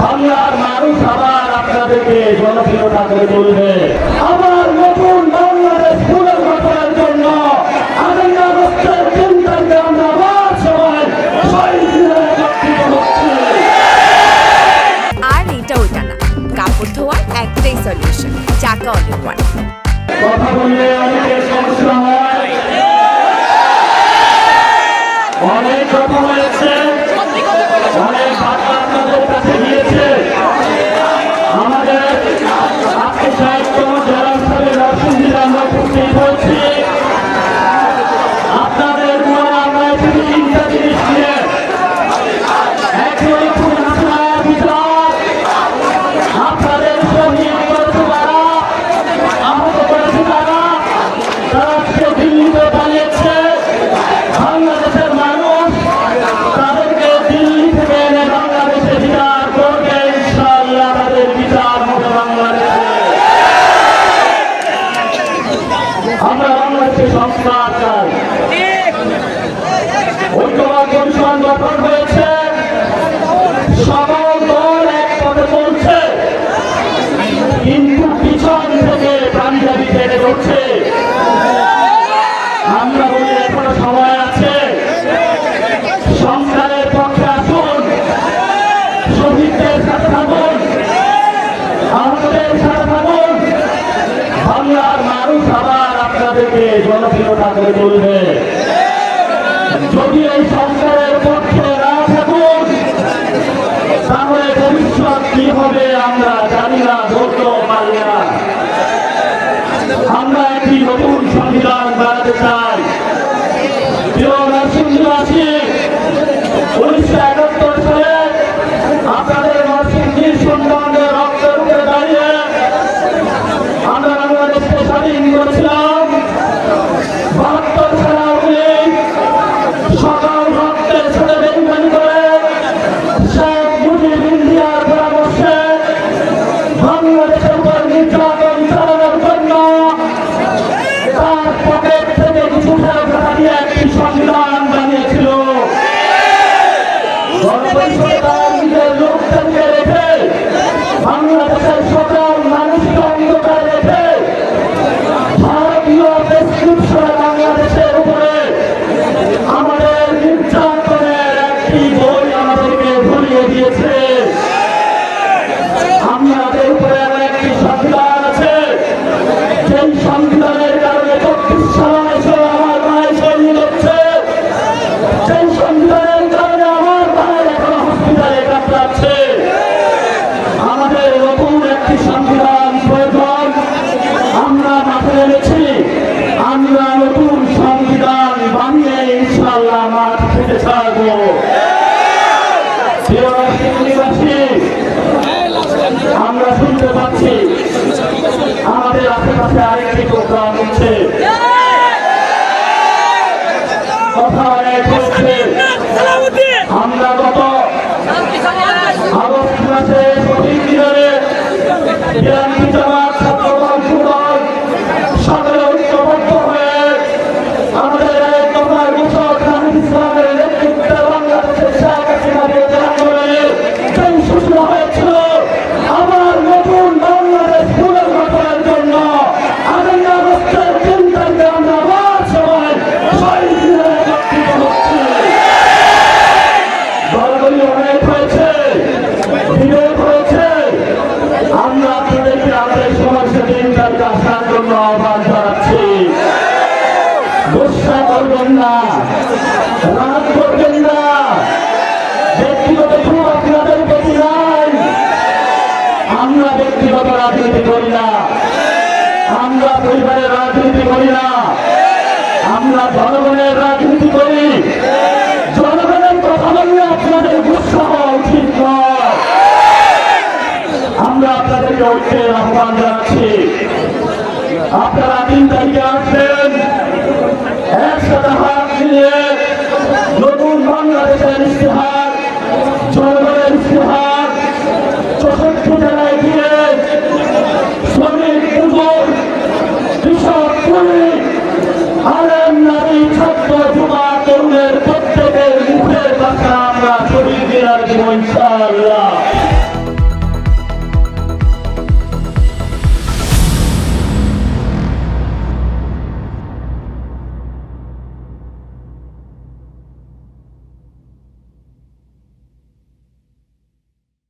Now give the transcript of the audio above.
বাংলার মানুষ আবার আপনাদেরকে জনপ্রিয়তা করে বলবে আবার সকল দল এক পথে চলছে। কিন্তু পিছন থেকে পাঞ্জাবি আমরা সময় আছে। সংস্কারের পক্ষে সাথে সাথে আপনাদেরকে জনপ্রিয়তা যদি এই সংস্কারের পক্ষে তাহলে ভবিষ্যৎ কি হবে আমরা জানি না, ধরতেও পারি না। আমরা একটি নতুন সংবিধান বানাতে চাই। প্রিয় নরসিংহবাসী নির্যাতন চালানোর জন্য তার মাঠ ছাড়বো আমরা শুনতে পাচ্ছি, আমাদের আশেপাশে আরেকটি প্রোগ্রাম হচ্ছে। কথা অনেক হচ্ছে। আমরা গত আগস্ট মাসে শহীদ মিনারে তারিখে আসার জন্য আহ্বান জানাচ্ছি। গুসা করবেন না, রাগ করবেন না, ব্যক্তিগত খুব আপনাদের প্রতি নাই। আমরা ব্যক্তিগত পরিবারের রাজনীতি করি না, আমরা জনগণের আপনাদেরকে ঐক্যের আহ্বান জানাচ্ছি। আপনারা তিন তারিখে আসবেন। একসাথে হাত মিলিয়ে নতুন বাংলাদেশের ইতিহাস